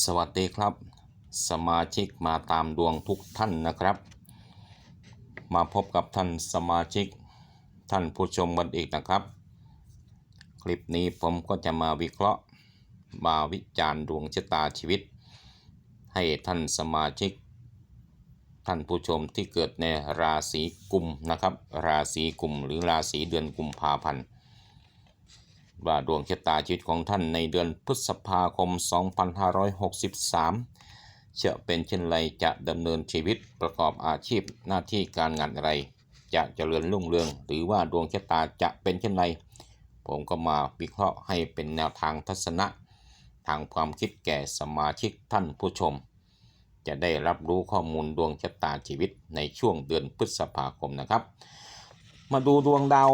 สวัสดีครับ สมาชิกมาตามดวงทุกท่านนะครับ มาพบกับท่านสมาชิกท่านผู้ชมกันอีกนะครับ คลิปนี้ผมก็จะมาวิเคราะห์มาวิจารณ์ดวงชะตาชีวิต ให้ท่านสมาชิก ท่านผู้ชมที่เกิดในราศีกุมนะครับ ราศีกุมหรือราศีเดือนกุมภาพันธ์ ว่าดวงชะตาชีวิตของท่านในเดือนพฤษภาคม 2563 จะเป็นเช่นไรจะดำเนินชีวิตประกอบอาชีพหน้าที่การงานอะไร จะเจริญรุ่งเรือง หรือว่าดวงชะตาจะเป็นเช่นไร ผมก็มาวิเคราะห์ให้เป็นแนวทางทัศนะ ทางความคิดแก่สมาชิกท่านผู้ชม จะได้รับรู้ข้อมูลดวงชะตาชีวิตในช่วงเดือนพฤษภาคมนะครับ มาดูดวงดาว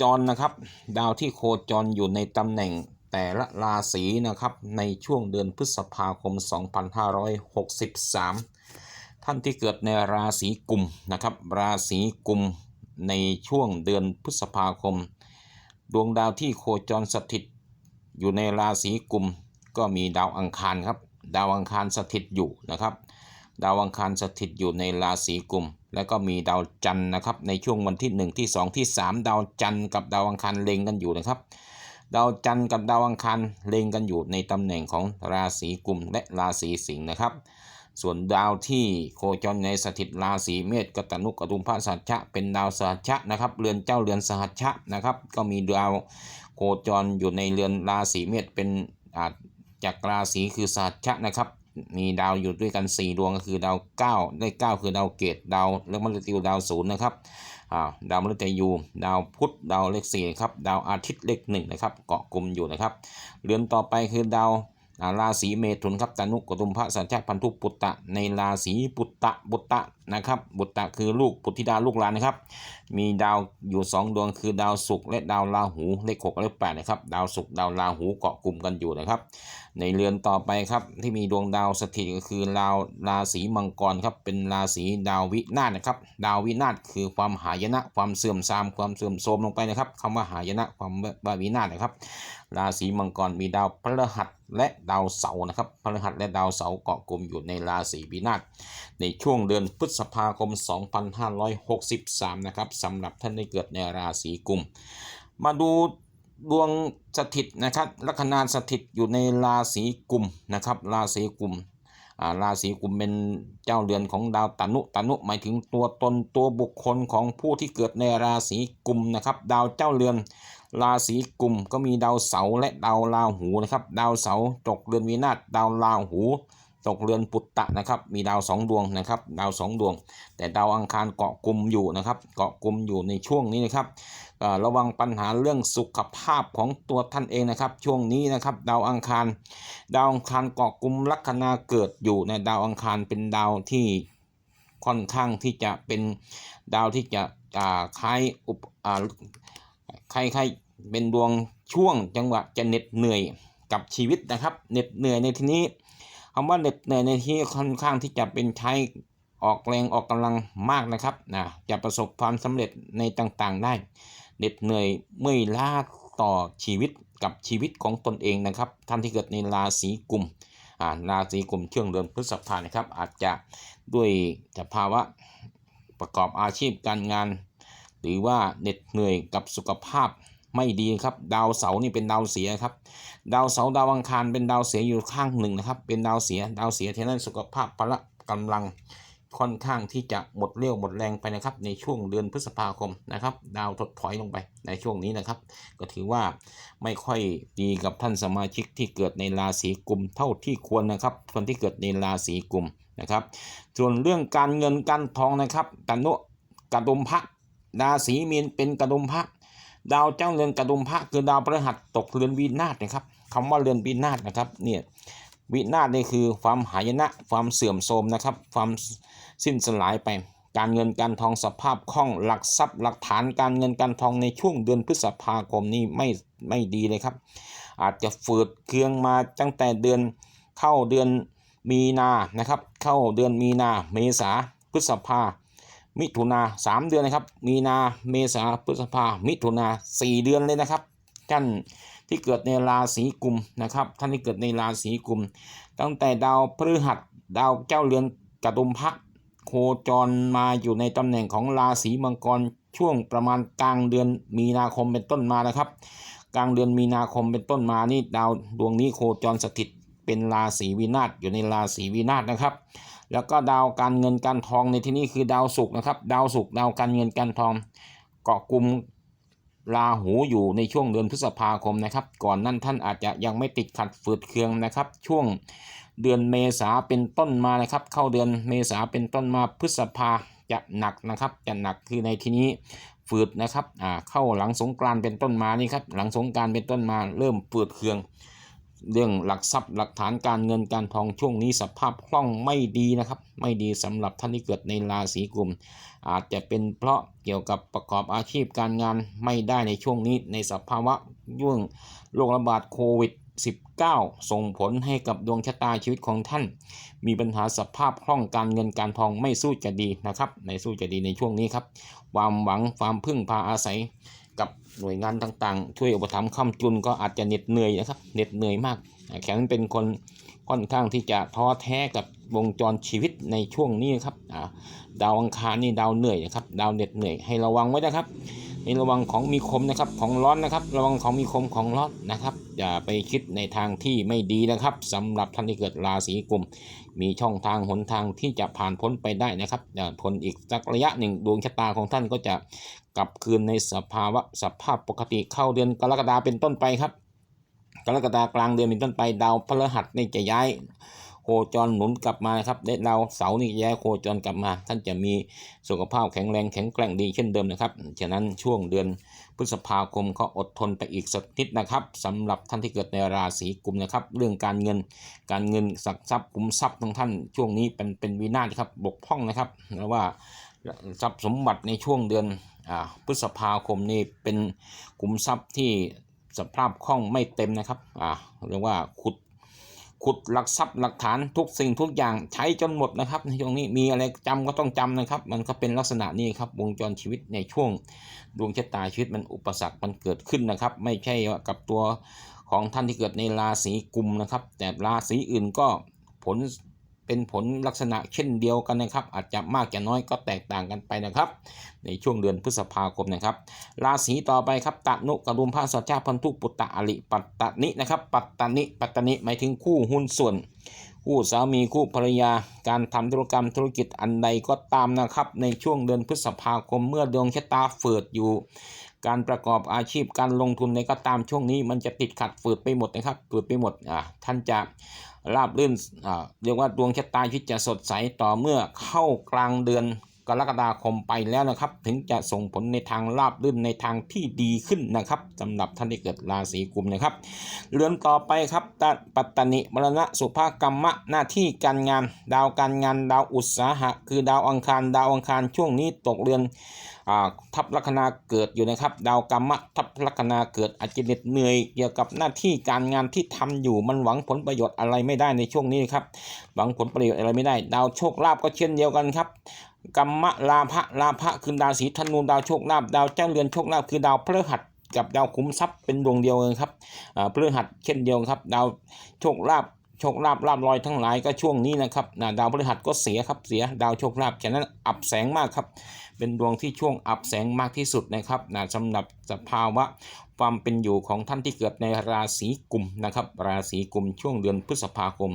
จรนะครับ ดาวที่โคจรอยู่ในตำแหน่งแต่ละราศีนะครับในช่วงเดือนพฤษภาคม 2563 ท่านที่เกิดในราศีกุมนะครับ ราศีกุมในช่วงเดือนพฤษภาคม ดวงดาวที่โคจรสถิต อยู่ในราศีกุม ก็มีดาวอังคารครับ ดาวอังคารสถิตอยู่นะครับ ดาวอังคารสถิตอยู่ในราศีกุม แล้วก็มีดาวจันทร์นะครับ ในช่วงวันที่ 1 ที่ 2 ที่ 3 ดาวจันทร์กับดาวอังคารเล็งกันอยู่นะครับ ดาวจันทร์กับดาวอังคารเล็งกันอยู่ในตำแหน่งของราศีกุมและราศีสิงห์นะครับ ส่วนดาวที่โคจรในสถิตราศีเมษกตนุกตุมพระสัจจะเป็นดาวสหัชชะนะครับเรือนเจ้าเรือนสหัชชะนะครับ ก็มีดาวโคจรอยู่ในเรือนราศีเมษเป็นจากราศีคือสหัชชะนะครับ มีดาวอยู่ด้วยกัน 4 ดวงก็คือดาว 9 ได้ 9 คือดาวเกตดาวเลขมฤตยูดาวศูนย์นะครับอ่าดาวมฤตยูดาวพุธดาวเลข4นะครับดาวอาทิตย์เลข1นะครับเกาะกลุ่มอยู่นะครับเรือนต่อไปคือดาว ราศีเมถุนครับตานุกตุมพระสัญชาพันธุปุตตะ ในราศีปุตตะบุตตะนะครับ บุตตะคือลูกปุตธิดาลูกหลานนะครับ มีดาวอยู่ 2 ดวงคือดาวศุกร์และดาวราหูเลข6และ8นะครับ ดาวศุกร์ดาวราหูเกาะกลุ่มกันอยู่นะครับ ในเรือนต่อไปครับที่มีดวงดาวสถิตก็คือดาวราศีมังกรครับเป็นราศีดาววินาศนะครับ ดาววินาศคือความหายนะความเสื่อมทรามความเสื่อมโทรมลงไปนะครับคำว่าหายนะความว่าวินาศนะครับ ราศีมังกรมีดาวพฤหัส และดาวเสาร์นะครับพฤหัสและดาวเสาร์เกาะกลุ่มอยู่ในราศีวินาศในช่วงเดือนพฤษภาคม 2563 นะครับสำหรับท่านที่เกิดในราศีกุม มาดูดวงสถิตนะครับลัคนาสถิตอยู่ในราศีกุมนะครับราศีกุมอ่าราศีกุมเป็นเจ้าเรือนของดาวตนุตนุหมายถึงตัวตนตัวบุคคลของผู้ที่เกิดในราศีกุมนะครับดาวเจ้าเรือน ราศีกุมก็มีดาวเสาร์และดาวราหูนะครับดาวเสาร์ตกเรือนวินาศดาวราหู ตกเรือนปุตตะนะครับมีดาวสองดวงนะครับดาวสองดวง แต่ดาวอังคารเกาะกลุ่มอยู่นะครับเกาะกลุ่มอยู่ในช่วงนี้นะครับระวังปัญหาเรื่องสุขภาพของตัวท่านเองนะครับ ช่วงนี้นะครับ ดาวอังคาร ดาวอังคารเกาะกลุ่มลัคนาเกิดอยู่ในดาวอังคารเป็นดาวที่ค่อนข้างที่จะเป็นดาวที่จะคล้ายอุป อ่าคล้ายคล้ายเป็นดวงช่วงจังหวะจะเหน็ดเหนื่อยกับชีวิตนะครับเหน็ดเหนื่อยในที่นี้คำว่าเหน็ดเหนื่อยในที่ค่อนข้างที่จะเป็นใช้ออกแรงออกกำลังมากนะครับนะจะประสบความสำเร็จในต่างๆ ได้เหน็ดเหนื่อยเมื่อยล้าต่อชีวิตกับชีวิตของตนเองนะครับ ท่านที่เกิดในราศีกุมราศีกุมช่วงเดือนพฤษภานะครับ อาจจะด้วยสภาวะประกอบอาชีพการงาน หรือว่าเหน็ดเหนื่อยกับสุขภาพไม่ดีครับ ดาวเสาร์นี่เป็นดาวเสียครับ ดาวเสาร์ดาวอังคารเป็นดาวเสียอยู่ข้างหนึ่งนะครับ เป็นดาวเสีย ดาวเสียที่นั้นสุขภาพพละกำลังค่อนข้างที่จะหมดเรี่ยวหมดแรงไปนะครับ ในช่วงเดือนพฤษภาคมนะครับ ดาวถดถอยลงไปในช่วงนี้นะครับ ก็ถือว่าไม่ค่อยดีกับท่านสมาชิกที่เกิดในราศีกุมเท่าที่ควรนะครับ คนที่เกิดในราศีกุมนะครับ ส่วนเรื่องการเงินการทองนะครับตนุกระดุมพระ ราศีมีนเป็นกระดุมพระดาวเจ้าเรือนกระดุมพระคือดาวพฤหัสตกเรือนวินาศนะครับคำว่าเรือนวินาศนะครับเนี่ยวินาศนี่คือความหายนะความเสื่อมโทรมนะครับ ความสิ้นสลายไป การเงินการทองสภาพคล่องหลักทรัพย์ หลักฐานการเงินการทองในช่วงเดือนพฤษภาคมนี้ไม่ไม่ดีเลยครับ อาจจะฝืดเคืองมาตั้งแต่เดือนเข้าเดือนมีนานะครับ เข้าเดือนมีนาเมษาพฤษภา มิถุนาสามเดือนนะครับ มีนาเมษาพฤษภา มิถุนาสี่เดือนเลยนะครับ ท่านที่เกิดในราศีกุมนะครับ ท่านที่เกิดในราศีกุม ตั้งแต่ดาวพฤหัสดาวเจ้าเรือนกระดุมพระโคจรมาอยู่ในตำแหน่งของราศีมังกรช่วงประมาณกลางเดือนมีนาคมเป็นต้นมานะครับ กลางเดือนมีนาคมเป็นต้นมานี่ดาวดวงนี้โคจรสถิตเป็นราศีวินาศอยู่ในราศีวินาศนะครับ แล้วก็ดาวการเงินการทองในที่นี้คือดาวศุกร์นะครับ ดาวศุกร์ดาวการเงินการทอง เกาะกลุ่มราหูอยู่ในช่วงเดือนพฤษภาคมนะครับ ก่อนนั้นท่านอาจจะยังไม่ติดขัดฝืดเคืองนะครับ ช่วงเดือนเมษาเป็นต้นมานะครับ เข้าเดือนเมษาเป็นต้นมาพฤษภาจะหนักนะครับ จะหนักคือในที่นี้ฝืดนะครับอ่าเข้าหลังสงกรานเป็นต้นมานี่ครับหลังสงกรารเป็นต้นมาเริ่มฝืดเคือง เรื่องหลักทรัพย์หลักฐานการเงินการทองช่วงนี้สภาพคล่องไม่ดีนะครับ ไม่ดีสำหรับท่านที่เกิดในราศีกุมอาจจะเป็นเพราะเกี่ยวกับประกอบอาชีพการงานไม่ได้ในช่วงนี้ ในสภาวะยุ่งโรคระบาดโควิด 19 ส่งผลให้กับดวงชะตาชีวิตของท่าน มีปัญหาสภาพคล่องการเงินการทองไม่สู้จะดีนะครับในสู้จะดีในช่วงนี้ครับความหวังความพึ่งพาอาศัย กับหน่วยงานต่างๆ ช่วยอุปถัมภ์ค้ำจุนก็อาจจะเหน็ดเหนื่อยนะครับเหน็ดเหนื่อยมากอ่าแขนเป็นคนค่อนข้างที่จะท้อแท้กับวงจรชีวิตในช่วงนี้ครับอ่าดาวอังคารนี่ดาวเหนื่อยนะครับดาวเหน็ดเหนื่อยให้ระวังไว้นะครับให้ระวังของมีคมนะครับของร้อนนะครับระวังของมีคมของร้อนนะครับอย่าไปคิดในทางที่ไม่ดีนะครับสำหรับท่านที่เกิดราศีกุม มีช่องทางหนทางที่จะผ่านพ้นไปได้นะครับอ่าพ้นอีกสักระยะหนึ่งดวงชะตาของท่านก็จะ กลับคืนในสภาวะสภาพปกติเข้าเดือนกรกฎาเป็นต้นไปครับ กรกฎากลางเดือนเป็นต้นไป ดาวพฤหัสนี่จะย้าย โคจรหนุนกลับมาครับได้ดาวเสาร์นี่ย้ายโคจรกลับมา ท่านจะมีสุขภาพแข็งแรงแข็งแกร่งดีเช่นเดิมนะครับฉะนั้นช่วงเดือนพฤษภาคมก็อดทนไปอีกสักนิดนะครับสำหรับท่านที่เกิดในราศีกุมนะครับ เรื่องการเงิน การเงินสักทรัพย์กุมทรัพย์ของท่านช่วงนี้เป็นเป็นวินาศครับบกพร่องนะครับแล้วว่าทรัพย์สมบัติในช่วงเดือน พฤษภาคมนี่เป็นกุมทรัพย์ที่สภาพคล่องไม่เต็มนะครับอ่าเรียกว่าขุดขุดหลักทรัพย์หลักฐานทุกสิ่งทุกอย่างใช้จนหมดนะครับในช่วงนี้มีอะไรจำก็ต้องจำนะครับ มันก็เป็นลักษณะนี้ครับวงจรชีวิตในช่วงดวงชะตาชีวิตมันอุปสรรคมันเกิดขึ้นนะครับ ไม่ใช่ว่ากับตัวของท่านที่เกิดในราศีกุมนะครับ แต่ราศีอื่นก็ผล เป็นผลลักษณะเช่นเดียวกันนะครับ อาจจะมากจะน้อยก็แตกต่างกันไปนะครับ ในช่วงเดือนพฤษภาคมนะครับ ราศีต่อไปครับตะนุกรุมพระสัจจาพันธุปุตตะอริปัตตนินะครับ ปัตตนิปัตตนิหมายถึงคู่หุ้นส่วน คู่สามีคู่ภรรยา การทำธุรกรรมธุรกิจอันใดก็ตามนะครับ ในช่วงเดือนพฤษภาคมเมื่อดวงชะตาเฟิดอยู่การประกอบอาชีพการลงทุนในก็ตามช่วงนี้มันจะติดขัดฝืดไปหมดนะครับฝืดไปหมดอ่าท่านจะ ราบรื่นเรียกว่าดวงชะตาชีวิตจะสดใสต่อเมื่อเข้ากลางเดือนกรกฎาคมไปแล้วนะครับ ถึงจะส่งผลในทางราบรื่นในทางที่ดีขึ้นนะครับสำหรับท่านที่เกิดราศีกุมนะครับเรือนต่อไปครับตปัตตนิมรณะสุภากรรมะหน้าที่การงาน ดาวการงานดาวอุตสาหะ คือดาวอังคารดาวอังคารช่วงนี้ตกเรือน ทับลัคนาเกิดอยู่นะครับ ดาวกรรมะทับลัคนาเกิดอาจจะเหน็ดเหนื่อยเกี่ยวกับหน้าที่การงานที่ทำอยู่มันหวังผลประโยชน์อะไรไม่ได้ในช่วงนี้ครับหวังผลประโยชน์อะไรไม่ได้ ดาวโชคลาภก็เช่นเดียวกันครับกรรมะลาภะลาภะคือดาวสีธนูดาวโชคลาภดาวเจ้าเรือนโชคลาภคือดาวพฤหัสกับดาวขุมทรัพย์เป็นดวงเดียวกันครับพฤหัสเช่นเดียวครับ ดาวโชคลาภ โชคลาภลาบลอยทั้งหลายก็ช่วงนี้นะครับนะดาวพฤหัสก็เสียครับเสียดาวโชคลาภฉะนั้นอับแสงมากครับ เป็นดวงที่ช่วงอับแสงมากที่สุดนะครับนะสำหรับสภาวะความเป็นอยู่ของท่านที่เกิดในราศีกุมนะครับ ราศีกุมช่วงเดือนพฤษภาคม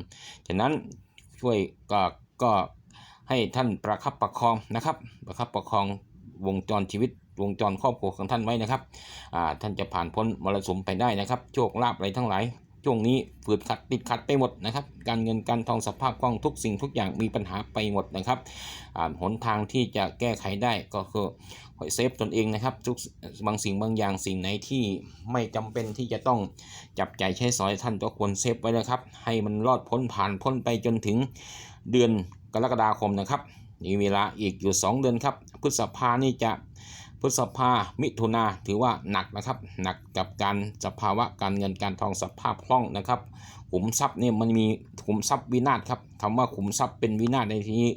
ฉะนั้นช่วยก็ก็ให้ท่านประคับประคองนะครับ ประคับประคองวงจรชีวิตวงจรครอบครัวของท่านไว้นะครับท่านจะผ่านพ้นมรสุมไปได้นะครับ โชคลาภอะไรทั้งหลาย ช่วงนี้ฝืดขัดติดขัดไปหมดนะครับ การเงินการทองสภาพคล่องทุกสิ่งทุกอย่างมีปัญหาไปหมดนะครับหนทางที่จะแก้ไขได้ก็คือหอยเซฟตนเองนะครับทุกบางสิ่งบางอย่างสิ่งไหนที่ไม่จำเป็นที่จะต้องจับใจใช้สอยท่านก็ควรเซฟไว้นะครับ ให้มันรอดพ้นผ่านพ้นไปจนถึงเดือนกรกฎาคมนะครับมีเวลาอีกอยู่ 2 เดือนครับ พฤษภานี่จะ พฤษภามิถุนาถือว่าหนักนะครับหนักกับการสภาวะการเงินการทองสภาพคล่องนะครับขุมทรัพย์เนี่ยมันมีขุมทรัพย์วินาศครับคำว่าขุมทรัพย์เป็นวินาศในที่นี้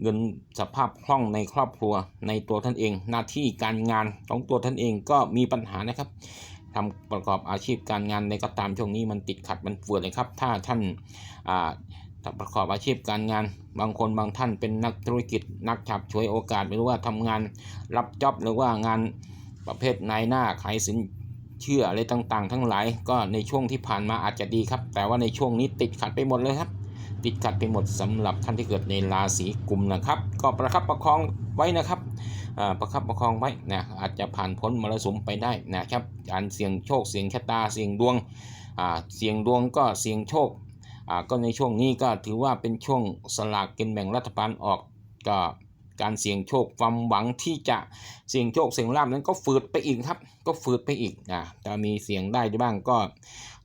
เงินสภาพคล่องในครอบครัวในตัวท่านเอง หน้าที่การงานของตัวท่านเองก็มีปัญหานะครับทำประกอบอาชีพการงานในก็ตามช่วงนี้มันติดขัดมันปวดเลยครับ ถ้าท่านอ่า ประกอบอาชีพการงาน บางคนบางท่านเป็นนักธุรกิจ นักฉับฉวยโอกาสไม่รู้ว่าทำงานรับจ็อบหรือว่างานประเภทนายหน้าขายสินเชื่ออะไรต่างๆ ทั้งหลายก็ในช่วงที่ผ่านมาอาจจะดีครับ แต่ว่าในช่วงนี้ติดขัดไปหมดเลยครับ ติดขัดไปหมดสำหรับท่านที่เกิดในราศีกุมนะครับ ก็ประคับประคองไว้นะครับประคับประคองไว้นะอาจจะผ่านพ้นมรสุมไปได้นะครับการเสี่ยงโชคเสี่ยงชะตาเสี่ยงดวงเสี่ยงดวงก็เสี่ยงโชค ก็ในช่วงนี้ก็ถือว่าเป็นช่วงสลากกินแบ่งรัฐบาลออกก็การเสี่ยงโชคความหวังที่จะเสี่ยงโชคเสี่ยงลาบนั้นก็ฝืดไปอีกครับ ก็ฝืดไปอีกนะจะมีเสี่ยงได้บ้างก็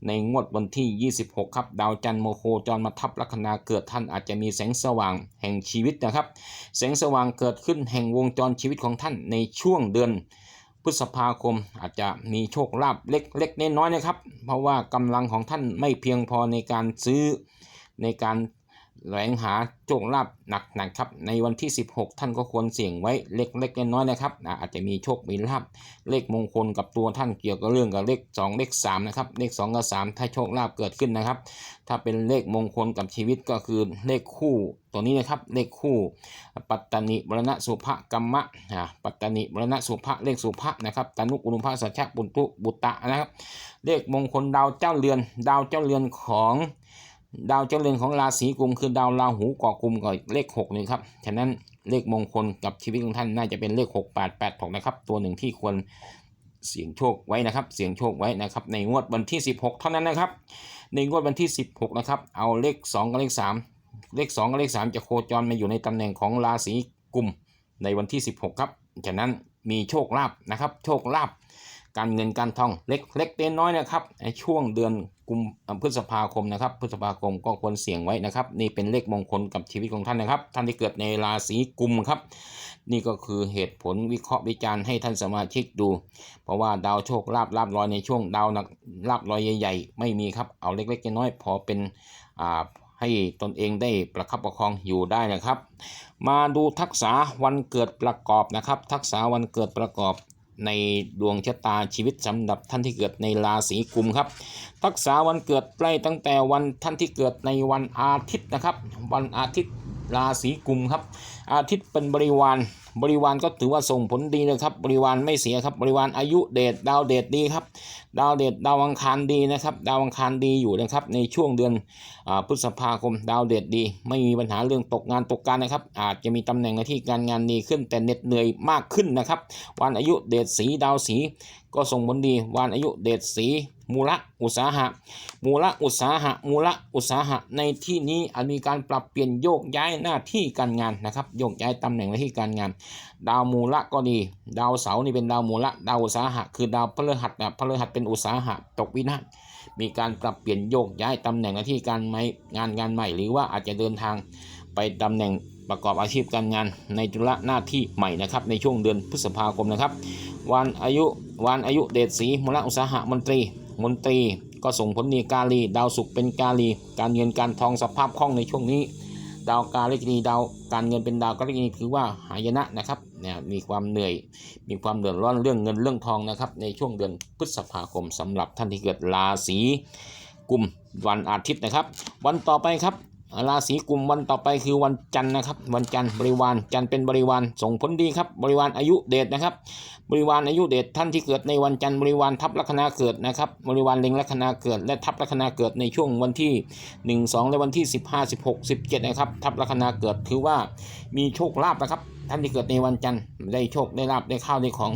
ในงวดวันที่ 26 ครับ ดาวจันทร์โมโคจรมาทับลัคนาเกิดท่านอาจจะมีแสงสว่างแห่งชีวิตนะครับ แสงสว่างเกิดขึ้นแห่งวงจรชีวิตของท่านในช่วงเดือน พฤษภาคมอาจจะมีโชคลาภเล็กๆน้อยๆนะครับ เพราะว่ากำลังของท่านไม่เพียงพอในการซื้อในการ แหวงหาโชคลาภหนักๆครับในวันที่ 16 ท่านก็ควรเสี่ยงไว้เล็กๆน้อยๆนะครับอาอาจจะมีโชคมีลาภเลขมงคลกับตัวท่านเกี่ยวกับเรื่องกับเลข 2 เลข3นะครับเลข 2 กับ 3 ถ้าโชคลาภเกิดขึ้นนะครับ ถ้าเป็นเลขมงคลกับชีวิตก็คือเลขคู่ตัวนี้นะครับเลขคู่ ปัตตนิมรณะสุภกรรมะปัตตนิมรณะสุภเลขสุภนะครับตานุกุลุภาสัชชะปุตตุบุตตะนะครับ เลขมงคลดาวเจ้าเรือน ดาวเจ้าเรือนของ ดาวเจ้าเรือนของราศีกุมคือดาวราหูก่อกุมกับเลข6นี่ครับ ฉะนั้นเลขมงคลกับชีวิตของท่านน่าจะเป็นเลข 6 8 8 6นะครับ ตัวหนึ่งที่ควรเสี่ยงโชคไว้นะครับ เสี่ยงโชคไว้นะครับ ในงวดวันที่ 16 เท่านั้นนะครับ ในงวดวันที่ 16 นะครับ เอาเลข 2 กับเลข 3 เลข 2 กับเลข 3 จะโคจรมาอยู่ในตำแหน่งของราศีกุมในวันที่ 16 ครับ ฉะนั้นมีโชคลาภนะครับ โชคลาภ การเงินการทองเล็กเล็กเล็กน้อยนะครับในช่วงเดือนกุมพฤษภาคมนะครับ พฤษภาคมก็ควรเสี่ยงไว้นะครับ นี่เป็นเลขมงคลกับชีวิตของท่านนะครับ ท่านที่เกิดในราศีกุมครับ นี่ก็คือเหตุผลวิเคราะห์วิจารณ์ให้ท่านสมาชิกดู เพราะว่าดาวโชคลาบลาบลอยในช่วงดาวหนักลาบลอยใหญ่ ๆ ไม่มีครับเอาเล็กๆน้อยๆพอเป็นอ่าให้ตนเองได้ประคับประคองอยู่ได้นะครับ มาดูทักษะวันเกิดประกอบนะครับ ทักษะวันเกิดประกอบ ในดวงชะตาชีวิตสำหรับท่านที่เกิดในราศีกุมครับ ทักษะวันเกิดใกล้ตั้งแต่วันท่านที่เกิดในวันอาทิตย์นะครับ วันอาทิตย์ราศีกุมครับ อาทิตย์เป็นบริวาร บริวารก็ถือว่าส่งผลดีนะครับ บริวารไม่เสียครับ บริวารอายุเดชดาวเดชดีครับ ดาวเดชดาวอังคารดีนะครับ ดาวอังคารดีอยู่นะครับ ในช่วงเดือนอพฤษภาคม ดาวเดชดี ไม่มีปัญหาเรื่องตกงานตกการนะครับ อาจจะมีตำแหน่งหน้าที่การงานดีขึ้นแต่เหน็ดเหนื่อยมากขึ้นนะครับ วันอายุเดชสีดาวสี ก็ส่งผลดีวันอายุเดชสีมูละอุตสาหะ มูละอุตสาหะ มูละอุตสาหะ ในที่นี้อาจมีการปรับเปลี่ยนโยกย้ายหน้าที่การงานนะครับ โยกย้ายตำแหน่งหน้าที่การงาน ดาวมูละก็ดี ดาวเสาร์นี่เป็นดาวมูละดาวอุตสาหะ คือดาวพฤหัสนะพฤหัสเป็นอุตสาหะตกวินาศมีการปรับเปลี่ยนโยกย้ายตำแหน่งหน้าที่การไม่งานงานใหม่ หรือว่าอาจจะเดินทางไปตำแหน่งประกอบอาชีพการงานในธุระหน้าที่ใหม่นะครับในช่วงเดือนพฤษภาคมนะครับ วันอายุวันอายุเดชสีมูลอุตสาหะมนตรี มนตรีก็ส่งผลดีกาลี ดาวศุกร์เป็นกาลี การเงินการทองสภาพคล่องในช่วงนี้ ดาวกาลิกนีดาวการเงินเป็นดาวกาลิกนีถือว่าหายนะนะครับเนี่ยมีความเหนื่อย มีความเดือดร้อนเรื่องเงินเรื่องทองนะครับ ในช่วงเดือนพฤษภาคมสำหรับท่านที่เกิดราศีกุมวันอาทิตย์นะครับ วันต่อไปครับ ราศีกุมวันต่อไปคือวันจันทร์นะครับ วันจันทร์บริวารจันทร์เป็นบริวารส่งผลดีครับ บริวารอายุเดชนะครับ บริวารอายุเดชท่านที่เกิดในวันจันทร์บริวารทับลัคนาเกิดนะครับ บริวารเล็งลัคนาเกิด และทับลัคนาเกิดในช่วงวันที่ 1 2 และวันที่ 15 16 17นะครับทับลัคนาเกิดถือว่ามีโชคลาภนะครับ ท่านที่เกิดในวันจันทร์ได้โชคได้ลาภได้ข้าวได้ของ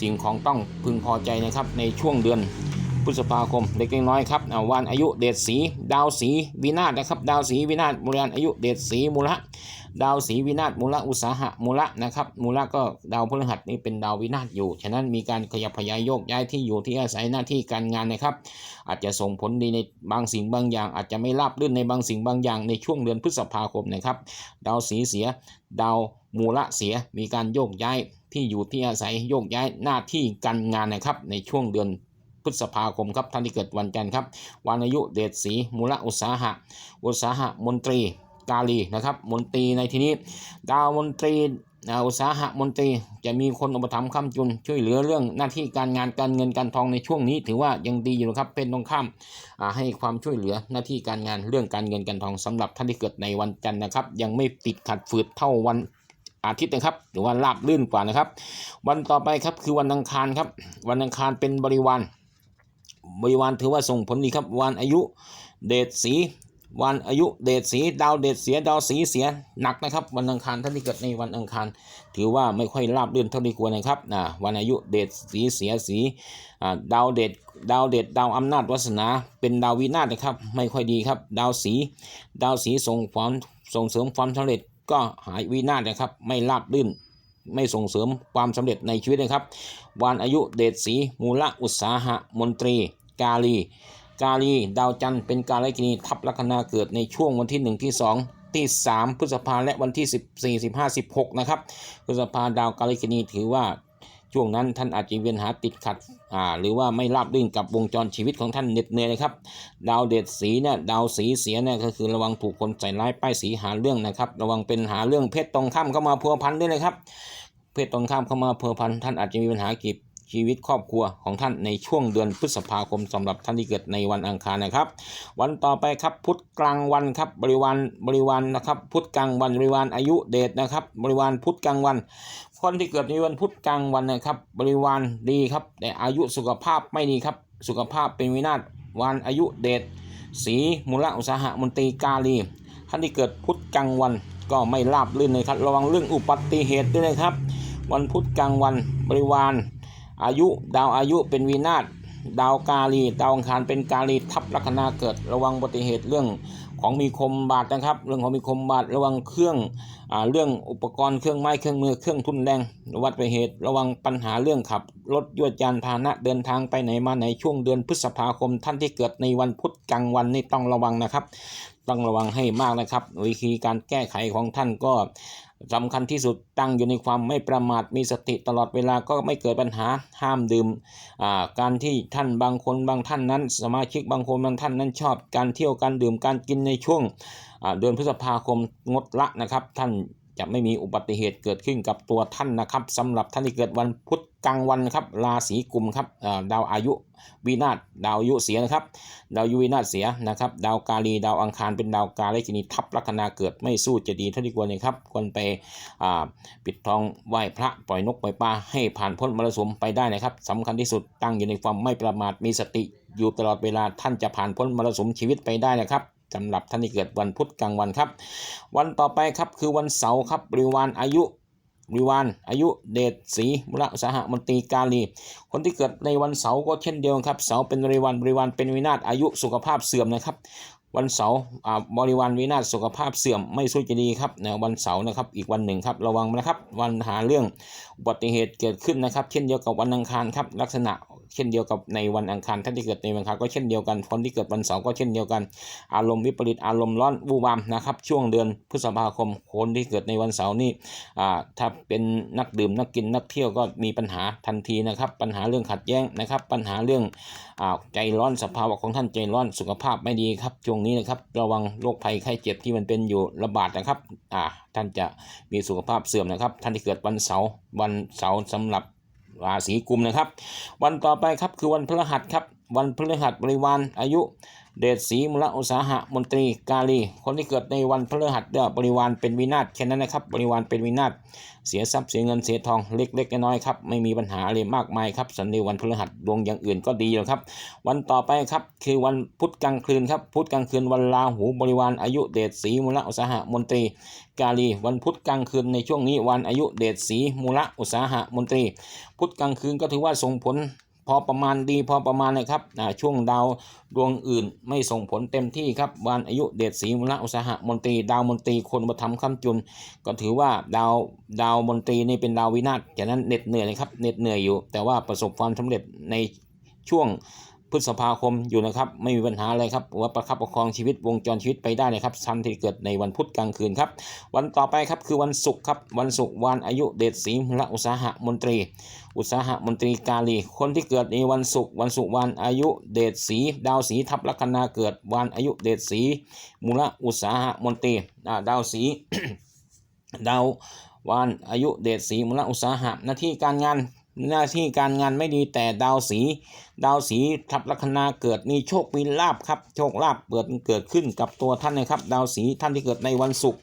สิ่งของต้องพึงพอใจนะครับในช่วงเดือน พฤษภาคม เล็กน้อยครับวันอายุเดชสี ดาวสีวินาศนะครับ ดาวสีวินาศบริวารอายุเดชสีมูละดาวสีวินาศมูละอุตสาหะมูละนะครับมูละก็ดาวพฤหัสนี่เป็นดาววินาศอยู่ ฉะนั้นมีการขยับขยายโยกย้ายที่อยู่ที่อาศัยหน้าที่การงานนะครับ อาจจะส่งผลดีในบางสิ่งบางอย่าง อาจจะไม่ราบรื่นในบางสิ่งบางอย่างในช่วงเดือนพฤษภาคมนะครับ ดาวสีเสีย ดาวมูละเสียมีการโยกย้ายที่อยู่ที่อาศัยโยกย้ายหน้าที่การงานนะครับ ในช่วงเดือน พฤษภาคมครับท่านที่เกิดวันจันทร์ครับวันอายุเดชสีมูลอุตสาหะ อุตสาหะมนตรีกาลีนะครับมนตรีในที่นี้ ดาวมนตรีอุตสาหะมนตรีจะมีคนอุปถัมภ์ค้ำจุน ช่วยเหลือเรื่องหน้าที่การงานการเงินการทองในช่วงนี้ ถือว่ายังดีอยู่นะครับเป็นตรงข้ามให้ความช่วยเหลือหน้าที่การงานเรื่องการเงินการทองสำหรับท่านที่เกิดในวันจันทร์นะครับ ยังไม่ติดขัดฝืดเท่าวันอาทิตย์นะครับหรือว่าราบลื่นกว่านะครับ วันต่อไปครับคือวันอังคารครับ วันอังคารเป็นบริวาร บริวารถือว่าส่งผลดีครับวันอายุเดชสีวันอายุเดชสีดาวเดชเสียดาวสีเสียหนักนะครับ วันอังคารท่านที่เกิดในวันอังคาร ถือว่าไม่ค่อยราบรื่นเท่าที่ควรนะครับนะวันอายุเดชสีเสียสีดาวเดชดาวเดชดาวอำนาจวาสนา เป็นดาววินาศนะครับ ไม่ค่อยดีครับ ดาวสี ดาวสีส่งความส่งเสริมความสำเร็จก็หายวินาศนะครับ ไม่ราบรื่น ไม่ส่งเสริมความสำเร็จในชีวิตนะครับวันอายุเดชศรีมูลอุตสาหะมนตรี กาลี กาลีดาวจันทร์เป็นกาลกินีทับลัคนาเกิดในช่วงวันที่ 1 ที่ 2 ที่ 3 พฤษภาและวันที่ 14 15 16 นะครับ พฤษภาดาวกาลกินีถือว่า ช่วงนั้นท่านอาจจะมีปัญหาติดขัดอ่าหรือว่าไม่ราบรื่นกับวงจรชีวิตของท่านเหน็ดเหนื่อยนะครับ ดาวเด็ดสีเนี่ยดาวสีเสียเนี่ยก็คือระวังถูกคนใส่ร้ายป้ายสีหาเรื่องนะครับ ระวังเป็นหาเรื่องเพศตรงข้ามเข้ามาพัวพันด้วยเลยครับ เพศตรงข้ามเข้ามาพัวพันท่านอาจจะมีปัญหาเกี่ยวกับ ชีวิตครอบครัวของท่านในช่วงเดือนพฤษภาคมสำหรับท่านที่เกิดในวันอังคารนะครับ วันต่อไปครับพุธกลางวันครับบริวารบริวารนะครับพุธกลางวันบริวารอายุเดชนะครับบริวารพุธกลางวันคนที่เกิดในวันพุธกลางวันนะครับ บริวารดีครับแต่อายุสุขภาพไม่ดีครับ สุขภาพเป็นวินาศวันอายุเดชสีมูลอุตสาหะมนตรีกาลีท่านที่เกิดพุธกลางวันก็ไม่ราบรื่นเลยครับ ระวังเรื่องอุบัติเหตุด้วยนะครับ วันพุธกลางวันบริวาร อายุดาวอายุเป็นวินาศดาวกาลีดาวอังคารเป็นกาลีทับลัคนาเกิดระวังอุบัติเหตุเรื่องของมีคมบาดนะครับ เรื่องของมีคมบาดระวังเครื่องอ่าเรื่องอุปกรณ์เครื่องไม้เครื่องมือเครื่องทุนแรงวัดไปเหตุ ระวังปัญหาเรื่องขับรถยวดยานพาหนะเดินทางไปไหนมาไหนช่วงเดือนพฤษภาคม ท่านที่เกิดในวันพุธกลางวันนี่ต้องระวังนะครับ ต้องระวังให้มากนะครับ วิธีการแก้ไขของท่านก็ สำคัญที่สุดตั้งอยู่ในความไม่ประมาทมีสติตลอดเวลาก็ไม่เกิดปัญหาห้ามดื่มอ่าการที่ท่านบางคนบางท่านนั้น สมาชิกบางคนบางท่านนั้นชอบการเที่ยวการดื่มการกินในช่วงเดือนพฤษภาคมงดละนะครับ ท่าน จะไม่มีอุบัติเหตุเกิดขึ้นกับตัวท่านนะครับสำหรับท่านที่เกิดวันพุธกลางวันครับราศีกุมครับดาวอายุวินาศดาวอายุเสียนะครับ ดาวยุวินาศเสียนะครับ ดาวกาลีดาวอังคารเป็นดาวกาเลกินีทับลัคนาเกิดไม่สู้จะดีเท่าที่ควรเลยครับควรไปปิดทองไหว้พระปล่อยนกปล่อยปลาให้ผ่านพ้นมรสุมไปได้นะครับสำคัญที่สุดตั้งอยู่ในความไม่ประมาทมีสติอยู่ตลอดเวลาท่านจะผ่านพ้นมรสุมชีวิตไปได้นะครับ สำหรับท่านที่เกิดวันพุธกลางวันครับ วันต่อไปครับคือวันเสาร์ครับบริวารอายุบริวารอายุเดชศรีมุระสหมนตรีกาลี คนที่เกิดในวันเสาร์ก็เช่นเดียวครับ เสาร์เป็นบริวารบริวารเป็นวินาศอายุสุขภาพเสื่อมนะครับ วันเสาร์บริวารวินาศสุขภาพเสื่อมไม่สู้จะดีครับนะวันเสาร์นะครับอีกวันหนึ่งครับระวังนะครับ วันหาเรื่องอุบัติเหตุเกิดขึ้นนะครับ เช่นเดียวกับวันอังคารครับลักษณะเช่นเดียวกับในวันอังคารท่านที่เกิดในวันอังคารก็เช่นเดียวกันคนที่เกิดวันเสาร์ก็เช่นเดียวกัน อารมณ์วิปริตอารมณ์ร้อนวูวามนะครับช่วงเดือนพฤษภาคมคนที่เกิดในวันเสาร์นี่ถ้าเป็นนักดื่มนักกินนักเที่ยวก็มีปัญหาทันทีนะครับ ปัญหาเรื่องขัดแย้งนะครับ ปัญหาเรื่องอใจร้อนสภาวะของท่านใจร้อนสุขภาพไม่ดีครับช่วงนี้นะครับ ระวังโรคภัยไข้เจ็บที่มันเป็นอยู่ระบาดนะครับ อ่า ท่านจะมีสุขภาพเสื่อมนะครับ ท่านที่เกิดวันเสาร์วันเสาร์สำหรับราศีกุมนะครับ วันต่อไปครับคือวันพฤหัสครับ วันพฤหัสบริวารอายุ เดชศรีมุลอุตสาหะมนตรีกาลี คนที่เกิดในวันพฤหัสเด้อบริวารเป็นวินาศแค่นั้นนะครับ บริวารเป็นวินาศเสียทรัพย์เสียเงินเสียทองเล็กๆน้อยๆครับไม่มีปัญหาอะไรมากมายครับสันในวันพฤหัสดวงอย่างอื่นก็ดีแล้วครับ วันต่อไปครับคือวันพุธกลางคืนครับพุธกลางคืนวันราหูบริวารอายุเดชศรีมุลอุตสาหะมนตรีกาลี วันพุธกลางคืนในช่วงนี้วันอายุเดชศรีมูลอุตสาหะมนตรี พุธกลางคืนก็ถือว่าส่งผล พอประมาณดีพอประมาณนะครับช่วงดาวดวงอื่นไม่ส่งผลเต็มที่ครับวันอายุเดชศรีมุลอุตสาหะมนตรี ดาวมนตรีคนประทำคำจุน ก็ถือว่าดาวดาวมนตรีนี่เป็นดาววินาศฉะนั้นเหน็ดเหนื่อยนะครับเหน็ดเหนื่อยอยู่ แต่ว่าประสบความสำเร็จในช่วง พฤษภาคมอยู่นะครับ ไม่มีปัญหาอะไรครับว่าประคับประคองชีวิตวงจรชีวิตไปได้นะครับทันที่เกิดในวันพุธกลางคืนครับ วันต่อไปครับคือวันศุกร์ครับวันศุกร์วันอายุเดชศรีละอุตสาหมนตรี อุตสาหมนตรีกาลี คนที่เกิดในวันศุกร์วันศุกร์วันอายุเดชศรีดาวศรีทับลัคนาเกิดวันอายุเดชศรีมูลอุตสาหมนตรีดาวศรีดาววานอายุเดชศรีมูลอุตสาหะหน้าที่การงาน หน้าที่การงานไม่ดีแต่ดาวสี ดาวสีทับลัคนาเกิดมีโชคมีลาบครับ โชคลาบเปิดเกิดขึ้นกับตัวท่านนะครับ ดาวสีท่านที่เกิดในวันศุกร์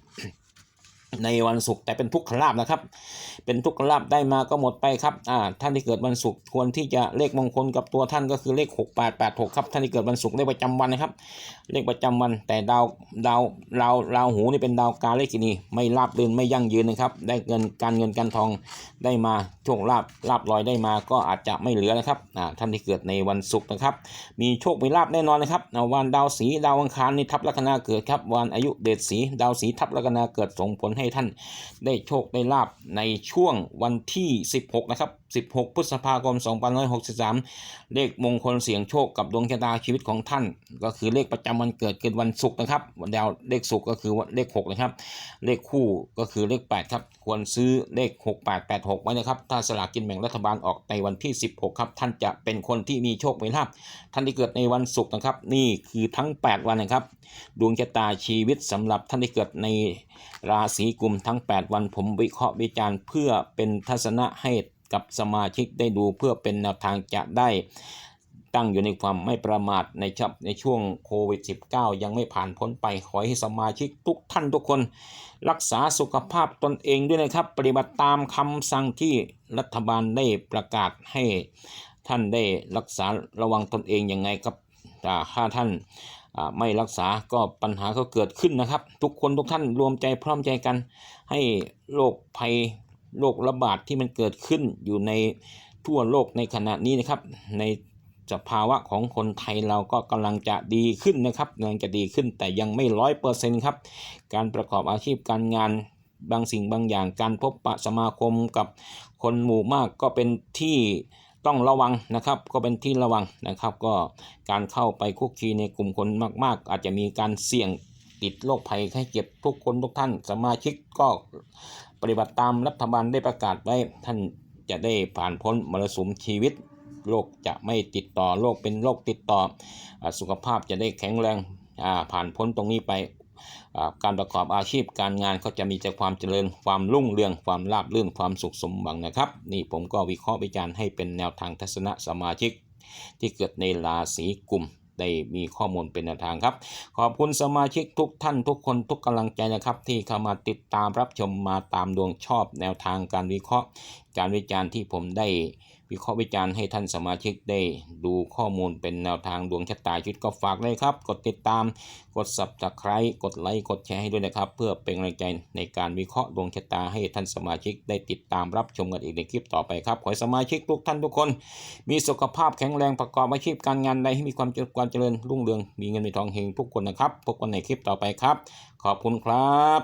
ในวันศุกร์แต่เป็นทุกขลาบนะครับ เป็นทุกขลาบได้มาก็หมดไปครับอ่าท่านที่เกิดวันศุกร์ควรที่จะเลขมงคลกับตัวท่านก็คือเลข 6886ครับท่านที่เกิดวันศุกร์เลขประจำวันนะครับ เลขประจำวันแต่ดาวดาวดาวราวหูนี่เป็นดาวกาเลกินีไม่ราบรื่นไม่ยั่งยืนนะครับได้เงินการเงินการทองได้มาโชคลาบลาบลอยได้มาก็อาจจะไม่เหลือนะครับอ่าท่านที่เกิดในวันศุกร์นะครับ มีโชคมีลาบแน่นอนนะครับวันดาวสีดาวอังคารนี่ทับลัคนาเกิดครับวันอายุเดชสีดาวสีทับลัคนาเกิดส่งผลใให้ท่านได้โชคได้ลาบในช่วงวันที่ 16 นะครับ 16 พฤษภาคม 2563 เลขมงคลเสียงโชคกับดวงชะตาชีวิตของท่าน ก็คือเลขประจำวันเกิดเกิดวันศุกร์นะครับวันดาวเลขศุกร์ก็คือเลข 6 นะครับ เลขคู่ก็คือเลข 8 ครับ ควรซื้อเลข 6886 ไว้นะครับ ถ้าสลากกินแบ่งรัฐบาลออกในวันที่ 16 ครับ ท่านจะเป็นคนที่มีโชคมีลาภท่านที่เกิดในวันศุกร์นะครับ นี่คือทั้ง 8 วันนะครับ ดวงชะตาชีวิตสำหรับท่านที่เกิดในราศีกุมทั้ง 8 วันผมวิเคราะห์วิจารณ์เพื่อเป็นทัศนะให้ กับสมาชิกได้ดูเพื่อเป็นแนวทางจะได้ตั้งอยู่ในความไม่ประมาทในชับในช่วงโควิด -19 ยังไม่ผ่านพ้นไป ขอให้สมาชิกทุกท่านทุกคน รักษาสุขภาพตนเองด้วยนะครับ ปฏิบัติตามคำสั่งที่รัฐบาลได้ประกาศให้ท่านได้รักษาระวังตนเองยังไงครับอ่ถ้าท่านไม่รักษาก็ปัญหาก็เกิดขึ้นนะครับ ทุกคนทุกท่านรวมใจพร้อมใจกัน ให้โรคภัย โรคระบาดที่มันเกิดขึ้นอยู่ในทั่วโลกในขณะนี้นะครับ ในสภาวะของคนไทยเราก็กำลังจะดีขึ้นนะครับกำลังจะดีขึ้นแต่ยังไม่ร้อยเปอร์เซ็นต์ครับ การประกอบอาชีพการงานบางสิ่งบางอย่างการพบปะสมาคมกับคนหมู่มากก็เป็นที่ต้องระวังนะครับ ก็เป็นที่ระวังนะครับ ก็การเข้าไปคุกคีในกลุ่มคนมาก ๆ อาจจะมีการเสี่ยงติดโรคภัยไข้เจ็บทุกคนทุกท่านสมาชิกก็ ปฏิบัติตามรัฐบาลได้ประกาศไว้ท่านจะได้ผ่านพ้นมรสุมชีวิตโรคจะไม่ติดต่อโรคเป็นโรคติดต่ออสุขภาพจะได้แข็งแรงผ่านพ้นตรงนี้ไปการประกอบอาชีพการงานก็จะมีแต่ความเจริญความรุ่งเรืองความราบรื่นความสุขสมหวังนะครับ นี่ผมก็วิเคราะห์วิจารณ์ให้เป็นแนวทางทัศนะสมาชิก ที่เกิดในราศีกุม ได้มีข้อมูลเป็นแนวทางครับ ขอบคุณสมาชิกทุกท่านทุกคนทุกกำลังใจนะครับ ที่เข้ามาติดตามรับชมมาตามดวงชอบแนวทางการวิเคราะห์ การวิจารณ์ที่ผมได้ วิเคราะห์วิจารณ์ให้ท่านสมาชิกได้ ดูข้อมูลเป็นแนวทางดวงชะตาชีวิตก็ฝากเลยครับ กดติดตาม กด subscribe กดไลค์กดแชร์ให้ด้วยนะครับ เพื่อเป็นกำลังใจในการวิเคราะห์ดวงชะตาให้ท่านสมาชิกได้ติดตามรับชมกันอีกในคลิปต่อไปครับ ขอให้สมาชิกทุกท่านทุกคน มีสุขภาพแข็งแรงประกอบอาชีพการงานใดให้มีความเจริญความเจริญรุ่งเรืองมีเงินมีทองเฮงทุกคนนะครับพบกันในคลิปต่อไปครับ ขอบคุณครับ